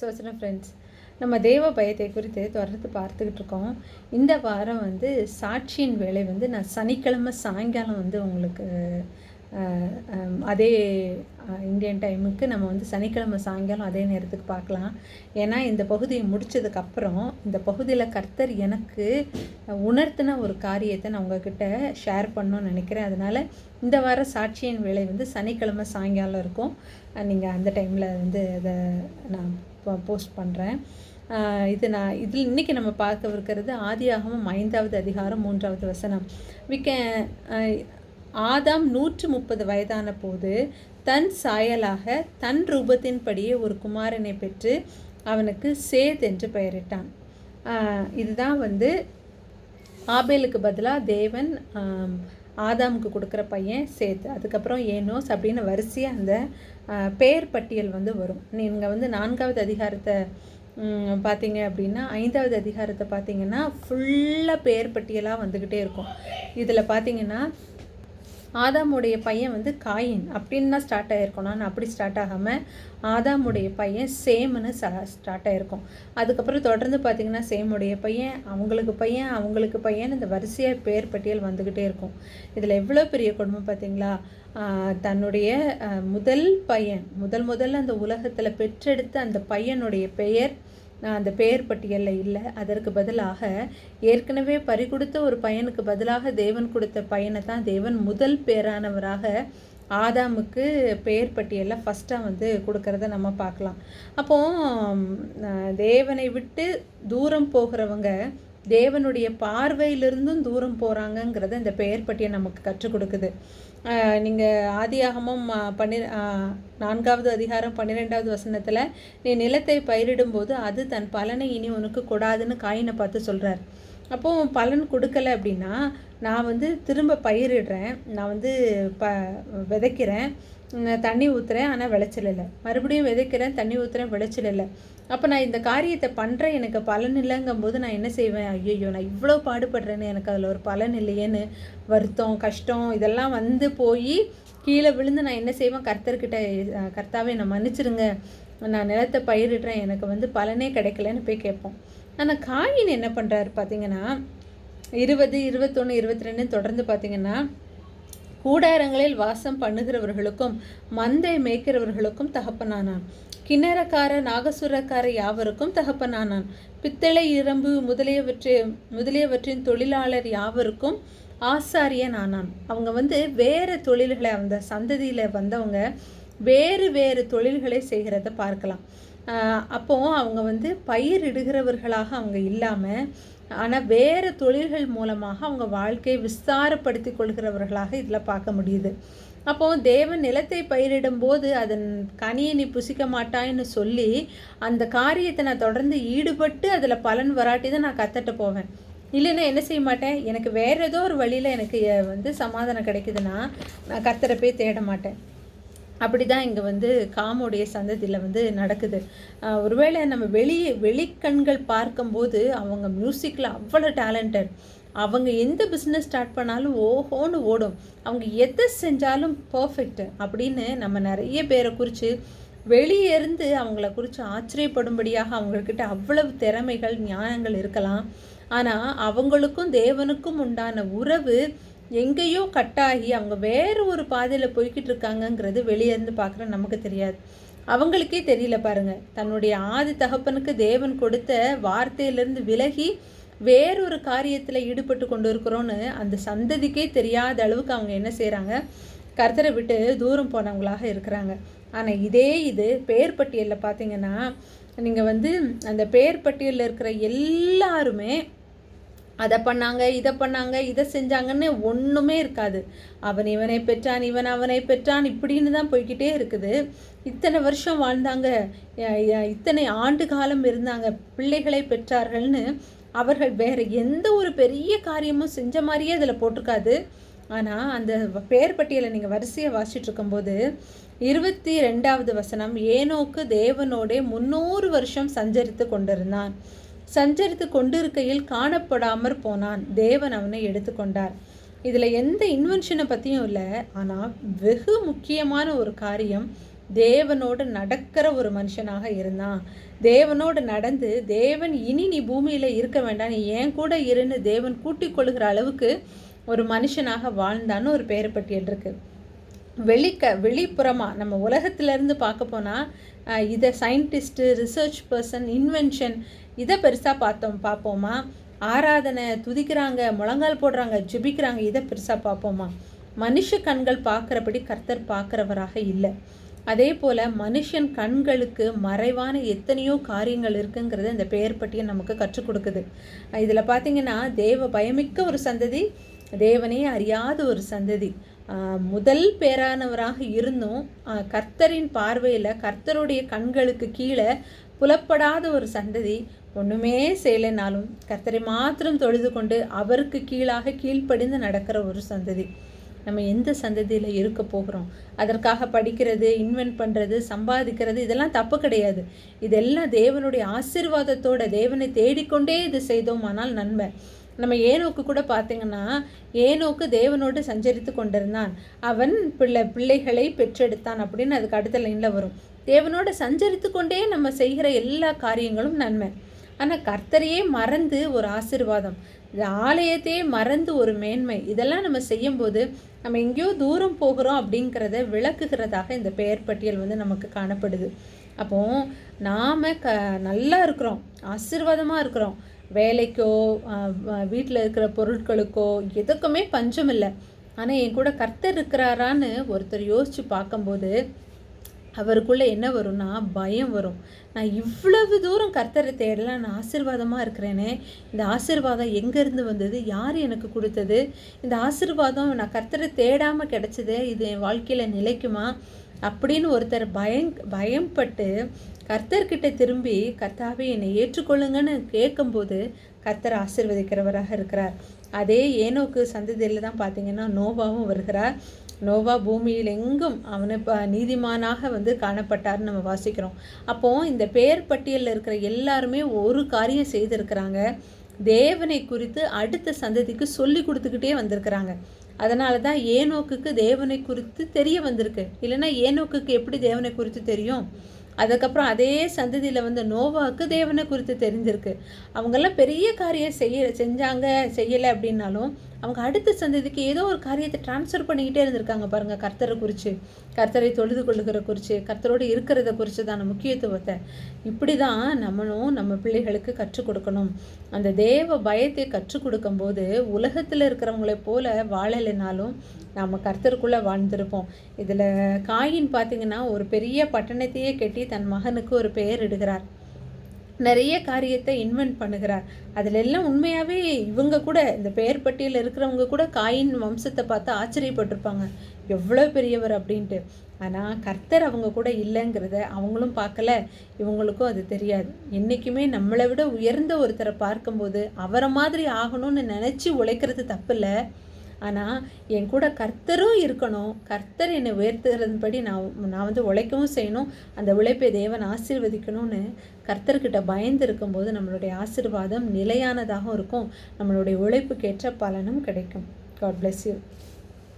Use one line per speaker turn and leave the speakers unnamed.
சோசன friends நம்ம தேவ பயத்தை குறித்து தொடர்ந்து பார்த்துக்கிட்டு இருக்கோம். இந்த வாரம் வந்து சாட்சியின் வேலை வந்து நான் சனிக்கிழமை சாயங்காலம் வந்து உங்களுக்கு அதே இந்தியன் டைமுக்கு நம்ம வந்து சனிக்கிழமை சாயங்காலம் அதே நேரத்துக்கு பார்க்கலாம். ஏன்னா இந்த பகுதியை முடித்ததுக்கப்புறம் இந்த பகுதியில் கர்த்தர் எனக்கு உணர்த்தின ஒரு காரியத்தை நான் உங்ககிட்ட ஷேர் பண்ணணும்னு நினைக்கிறேன். அதனால் இந்த வார சாட்சியின் வேலை வந்து சனிக்கிழமை சாயங்காலம் இருக்கும். நீங்கள் அந்த டைமில் வந்து அதை நான் போஸ்ட் பண்ணுறேன் இது நான் இதில் இன்றைக்கி நம்ம பார்க்க ஆதியாகமும் ஐந்தாவது அதிகாரம் மூன்றாவது வசனம். வி கே ஆதாம் நூற்று முப்பது வயதான போது தன் சாயலாக தன் ரூபத்தின்படியே ஒரு குமாரனை பெற்று அவனுக்கு சேத் என்று பெயரிட்டான். இதுதான் வந்து ஆபேலுக்கு பதிலாக தேவன் ஆதாமுக்கு கொடுக்குற பையன் சேத் அதுக்கப்புறம் ஏனோஸ் அப்படின்னு வரிசையாக அந்த பேர் பெயர் பட்டியல் வந்து வரும். நீங்கள் வந்து நான்காவது அதிகாரத்தை பார்த்தீங்க அப்படின்னா ஐந்தாவது அதிகாரத்தை பார்த்தீங்கன்னா ஃபுல்லாக பெயர் பட்டியலாக வந்துக்கிட்டே இருக்கும். இதில் பார்த்தீங்கன்னா ஆதாமுடைய பையன் வந்து காயின். அப்படின்னா ஸ்டார்ட் ஆகிருக்கும் நான் அப்படி ஸ்டார்ட் ஆகாமல் ஆதாமுடைய பையன் சேம்னு ஸ்டார்ட் ஆகிருக்கும் அதுக்கப்புறம் தொடர்ந்து பார்த்திங்கன்னா சேமுடைய பையன் அவங்களுக்கு பையன் அவங்களுக்கு பையன் இந்த வரிசையாக பேர் பட்டியல் வந்துக்கிட்டே இருக்கும். இதில் எவ்வளோ பெரிய குடும்பம் பார்த்தீங்களா தன்னுடைய முதல் பையன் முதல் முதல்ல அந்த உலகத்தில் பெற்றெடுத்த அந்த பையனுடைய பெயர் நான் அந்த பெயர் பட்டியலில் இல்லை. அதற்கு பதிலாக ஏற்கனவே பறிகொடுத்த ஒரு பையனுக்கு பதிலாக தேவன் கொடுத்த பையனை தான் தேவன் முதல் பேரானவராக ஆதாமுக்கு பெயர் பட்டியலில் ஃபஸ்ட்டாக வந்து கொடுக்கறத நம்ம பார்க்கலாம். அப்போது தேவனை விட்டு தூரம் போகிறவங்க தேவனுடைய பார்வையிலிருந்தும் தூரம் போகிறாங்கங்கிறத இந்த பெயர் பட்டியல் நமக்கு கற்றுக் கொடுக்குது. நீங்கள் ஆதியாகமும் பன்னி நான்காவது அதிகாரம் பன்னிரெண்டாவது வசனத்தில் நீ நிலத்தை பயிரிடும்போது அது தன் பலனை இனி உனக்கு கொடாதுன்னு காயினை பார்த்து சொல்கிறார் அப்போது பலன் கொடுக்கல அப்படின்னா நான் வந்து திரும்ப பயிரிடுறேன். நான் வந்து ப விதைக்கிறேன். தண்ணி ஊற்றுறேன் ஆனால் விளைச்சல் இல்லை. மறுபடியும் விதைக்கிறேன் தண்ணி ஊற்றுறேன் விளைச்சல் இல்லை. அப்போ நான் இந்த காரியத்தை பண்ணுறேன் எனக்கு பலன் இல்லைங்கும்போது நான் என்ன செய்வேன்? ஐயோ நான் இவ்வளோ பாடுபடுறேன்னு எனக்கு அதில் ஒரு பலன் இல்லையேன்னு வருத்தம் கஷ்டம் இதெல்லாம் வந்து போய் கீழே விழுந்து நான் என்ன செய்வேன்? கர்த்தர்கிட்ட கர்த்தாவே நான் மன்னிச்சிருங்க. நான் நிலத்தை பயிரிடுறேன் எனக்கு வந்து பலனே கிடைக்கலன்னு போய் கேட்போம். ஆனால் காயின் என்ன பண்ணுறாரு பார்த்தீங்கன்னா இருபது இருபத்தொன்று இருபத்தி ரெண்டு தொடர்ந்து பார்த்தீங்கன்னா கூடாரங்களில் வாசம் பண்ணுகிறவர்களுக்கும் மந்தை மேய்க்கிறவர்களுக்கும் தகப்பனானான். கிண்ணறக்கார நாகசுரக்கார யாவருக்கும் தகப்பனானான். பித்தளை இரும்பு முதலியவற்றை முதலியவற்றின் தொழிலாளர் யாவருக்கும் ஆசாரியன் ஆனான் அவங்க வந்து வேறு தொழில்களை அந்த சந்ததியில் வந்தவங்க வேறு வேறு தொழில்களை செய்கிறத பார்க்கலாம். அப்போது அவங்க வந்து பயிரிடுகிறவர்களாக அவங்க இல்லாமல் ஆனால் வேறு தொழில்கள் மூலமாக அவங்க வாழ்க்கையை விஸ்தாரப்படுத்தி கொள்கிறவர்களாக இதில் பார்க்க முடியுது. அப்போது தேவன் நிலத்தை பயிரிடும்போது அதன் கனியை நீ புசிக்க மாட்டாய்ன்னு சொல்லி அந்த காரியத்தை நான் தொடர்ந்து ஈடுபட்டு அதில் பலன் வராட்டி தான் நான் கத்தட்ட போவேன். இல்லைன்னா என்ன செய்ய மாட்டேன்? எனக்கு வேறு ஏதோ ஒரு வழியில் எனக்கு வந்து சமாதானம் கிடைக்குதுன்னா நான் கர்த்தரை போய் தேட மாட்டேன். அப்படி தான் இங்கே வந்து காமுடைய சந்ததியில் வந்து நடக்குது. ஒருவேளை நம்ம வெளி வெளிக்கண்கள் பார்க்கும்போது அவங்க மியூசிக்கில் அவ்வளோ டேலண்டட் அவங்க எந்த பிஸ்னஸ் ஸ்டார்ட் பண்ணாலும் ஓஹோன்னு ஓடும். அவங்க எதை செஞ்சாலும் பர்ஃபெக்ட் அப்படின்னு நம்ம நிறைய பேரை குறித்து வெளியே இருந்து அவங்கள குறித்து ஆச்சரியப்படும்படியாக அவங்கக்கிட்ட அவ்வளவு திறமைகள் நியாயங்கள் இருக்கலாம். ஆனால் அவங்களுக்கும் தேவனுக்கும் உண்டான உறவு எங்கேயோ கட்டாகி அவங்க வேறு ஒரு பாதையில் போய்கிட்டு இருக்காங்கங்கிறது வெளியே இருந்து பார்க்குற நமக்கு தெரியாது. அவங்களுக்கே தெரியல பாருங்கள் தன்னுடைய ஆதி தகப்பனுக்கு தேவன் கொடுத்த வார்த்தையிலிருந்து விலகி வேறொரு காரியத்தில் ஈடுபட்டு கொண்டு இருக்கிறோன்னு அந்த சந்ததிக்கே தெரியாத அளவுக்கு அவங்க என்ன செய்கிறாங்க கர்த்தரை விட்டு தூரம் போனவங்களாக இருக்கிறாங்க. ஆனால் இதே இது பேர் பட்டியலில் பார்த்தீங்கன்னா நீங்கள் வந்து அந்த பேர் பட்டியலில் இருக்கிற எல்லாருமே அதை பண்ணாங்க இதை பண்ணாங்க இதை செஞ்சாங்கன்னு ஒன்றுமே இருக்காது. அவன் இவனை பெற்றான் இவன் அவனை பெற்றான் இப்படின்னு தான் போய்க்கிட்டே இருக்குது. இத்தனை வருஷம் வாழ்ந்தாங்க இத்தனை ஆண்டு காலம் இருந்தாங்க பிள்ளைகளை பெற்றார்கள்னு அவர்கள் வேற எந்த ஒரு பெரிய காரியமும் செஞ்ச மாதிரியே அதில் போட்டிருக்காது. ஆனால் அந்த பேர் பட்டியலை நீங்கள் வரிசையை வாசிட்டு இருக்கும்போது இருபத்தி ரெண்டாவது வசனம் ஏனோக்கு தேவனோடே முன்னூறு வருஷம் சஞ்சரித்து கொண்டிருந்தான். சஞ்சரித்து கொண்டிருக்கையில் காணப்படாமற் போனான். தேவன் அவனை எடுத்துக்கொண்டார் இதில் எந்த இன்வென்ஷனை பற்றியும் இல்லை. ஆனால் வெகு முக்கியமான ஒரு காரியம் தேவனோடு நடக்கிற ஒரு மனுஷனாக இருந்தான். தேவனோடு நடந்து தேவன் இனி நீ பூமியில் இருக்க வேண்டாம். நீ ஏன் கூட இருன்னு தேவன் கூட்டிக் கொள்கிற அளவுக்கு ஒரு மனுஷனாக வாழ்ந்தான்னு ஒரு பெயர் பட்டியல் இருக்குது வெளிக்க வெளிப்புறமாக நம்ம உலகத்திலேருந்து பார்க்க போனால் இதை சயின்டிஸ்ட்டு ரிசர்ச் பர்சன் இன்வென்ஷன் இதை பெருசாக பார்த்தோம் பார்ப்போமா? ஆராதனை துதிக்கிறாங்க முழங்கால் போடுறாங்க ஜெபிக்கிறாங்க இதை பெருசாக பார்ப்போமா? மனுஷ கண்கள் பார்க்குறபடி கர்த்தர் பார்க்குறவராக இல்லை. அதே போல் மனுஷன் கண்களுக்கு மறைவான எத்தனையோ காரியங்கள் இருக்குங்கிறத இந்த பெயர் பட்டியல் நமக்கு கற்றுக் கொடுக்குது. இதில் பார்த்தீங்கன்னா தேவ பயமிக்க ஒரு சந்ததி தேவனே அறியாத ஒரு சந்ததி. முதல் பேரானவராக இருந்தும். கர்த்தரின் பார்வையில் கர்த்தருடைய கண்களுக்கு கீழே புலப்படாத ஒரு சந்ததி. ஒன்றுமே செய்யலைனாலும் கர்த்தரை மாத்திரம் தொழுது கொண்டு அவருக்கு கீழாக கீழ்ப்படிந்து நடக்கிற ஒரு சந்ததி. நம்ம எந்த சந்ததியில் இருக்க போகிறோம்? அதற்காக படிக்கிறது இன்வென்ட் பண்ணுறது சம்பாதிக்கிறது இதெல்லாம் தப்பு கிடையாது. இதெல்லாம் தேவனுடைய ஆசிர்வாதத்தோட தேவனை தேடிக்கொண்டே இது செய்தோமானால் நன்மை நம்ம ஏனோக்கு கூட பார்த்தீங்கன்னா ஏனோக்கு தேவனோடு சஞ்சரித்து கொண்டிருந்தான். அவன் பிள்ளை பிள்ளைகளை பெற்றெடுத்தான் அப்படின்னு அதுக்கு அடுத்த லைனில் வரும். தேவனோடு சஞ்சரித்து கொண்டே நம்ம செய்கிற எல்லா காரியங்களும் நன்மை. ஆனால் கர்த்தரையே மறந்து ஒரு ஆசிர்வாதம். ஆலயத்தையே மறந்து ஒரு மேன்மை. இதெல்லாம் நம்ம செய்யும்போது நம்ம எங்கேயோ தூரம் போகிறோம் அப்படிங்கிறத விளக்குகிறதாக இந்த பெயர் பட்டியல் வந்து நமக்கு காணப்படுது. அப்போ நாம் க நல்லா இருக்கிறோம் ஆசீர்வாதமாக இருக்கிறோம். வேலைக்கோ வீட்டில் இருக்கிற பொருட்களுக்கோ எதுக்குமே பஞ்சம் இல்லை. ஆனால் என் கூட கர்த்தர் இருக்கிறாரான்னு ஒருத்தர் யோசித்து பார்க்கும்போது அவருக்குள்ளே என்ன வரும்னா பயம் வரும். நான் இவ்வளவு தூரம் கர்த்தரை தேடலாம் நான் ஆசிர்வாதமாக இருக்கிறேனே. இந்த ஆசிர்வாதம் எங்கேருந்து வந்தது? யார் எனக்கு கொடுத்தது? இந்த ஆசிர்வாதம் நான் கர்த்தரை தேடாமல் கிடச்சிது இது என் வாழ்க்கையில் நிலைக்குமா? அப்படின்னு ஒருத்தர் பயம் பயம்பட்டு கர்த்தர்கிட்ட திரும்பி கர்த்தாவே என்னை ஏற்றுக்கொள்ளுங்கன்னு கேட்கும்போது கர்த்தர் ஆசிர்வதிக்கிறவராக இருக்கிறார். அதே ஏனோக்கு சந்ததியில் தான் பார்த்தீங்கன்னா நோவாவும் வருகிறார். நோவா பூமியில் எங்கும் அவனை நீதிமானாக வந்து காணப்பட்டார்னு நம்ம வாசிக்கிறோம். அப்போது இந்த பெயர் பட்டியலில் இருக்கிற எல்லாருமே ஒரு காரியம் செய்திருக்கிறாங்க. தேவனை குறித்து அடுத்த சந்ததிக்கு சொல்லி கொடுத்துக்கிட்டே வந்திருக்கிறாங்க. அதனால தான் ஏனோக்குக்கு தேவனை குறித்து தெரிய வந்திருக்கு. இல்லைன்னா ஏனோக்குக்கு எப்படி தேவனை குறித்து தெரியும்? அதுக்கப்புறம் அதே சந்ததியில் வந்து நோவாவுக்கு தேவனை குறித்து தெரிஞ்சிருக்கு. அவங்கெல்லாம் பெரிய காரியம் செய்ய செஞ்சாங்க செய்யலை அப்படின்னாலும் அவங்க அடுத்த சந்ததிக்கு ஏதோ ஒரு காரியத்தை டிரான்ஸ்ஃபர் பண்ணிக்கிட்டே இருந்திருக்காங்க பாருங்கள் கர்த்தரை குறித்து கர்த்தரை தொழுது கொள்ளுகிற குறித்து கர்த்தரோடு இருக்கிறத குறித்து தான முக்கியத்துவத்தை. இப்படி தான் நம்மளும் நம்ம பிள்ளைகளுக்கு கற்றுக் கொடுக்கணும். அந்த தேவ பயத்தை கற்றுக் கொடுக்கும்போது உலகத்தில் இருக்கிறவங்களை போல வாழலைனாலும் நம்ம கர்த்தருக்குள்ளே வாழ்ந்திருப்போம். இதில் காயின் பார்த்திங்கன்னா ஒரு பெரிய பட்டணத்தையே கட்டி தன் மகனுக்கு ஒரு பெயர் இடுகிறார். நிறைய காரியத்தை இன்வென்ட் பண்ணுகிறார். அதில் எல்லாம் உண்மையாகவே இவங்க கூட இந்த பெயர் பட்டியலில் இருக்கிறவங்க கூட காயின் வம்சத்தை பார்த்து ஆச்சரியப்பட்டிருப்பாங்க. எவ்வளோ பெரியவர் அப்படின்ட்டு. ஆனால் கர்த்தர் அவங்க கூட இல்லைங்கிறத அவங்களும் பார்க்கல. இவங்களுக்கும் அது தெரியாது. என்றைக்குமே நம்மளை விட உயர்ந்த ஒருத்தரை பார்க்கும்போது அவரை மாதிரி ஆகணும்னு நினச்சி உழைக்கிறது தப்பு இல்லை ஆனால் என் கூட கர்த்தரும் இருக்கணும். கர்த்தர் என்னை உயர்த்துகிறதுபடி நான் நான் வந்து உழைக்கவும் செய்யணும். அந்த உழைப்பை தேவன் ஆசீர்வதிக்கணும்னு கர்த்தர்கிட்ட பயந்து இருக்கும்போது நம்மளுடைய ஆசிர்வாதம் நிலையானதாகவும் இருக்கும். நம்மளுடைய உழைப்புக்கேற்ற பலனும் கிடைக்கும். God bless you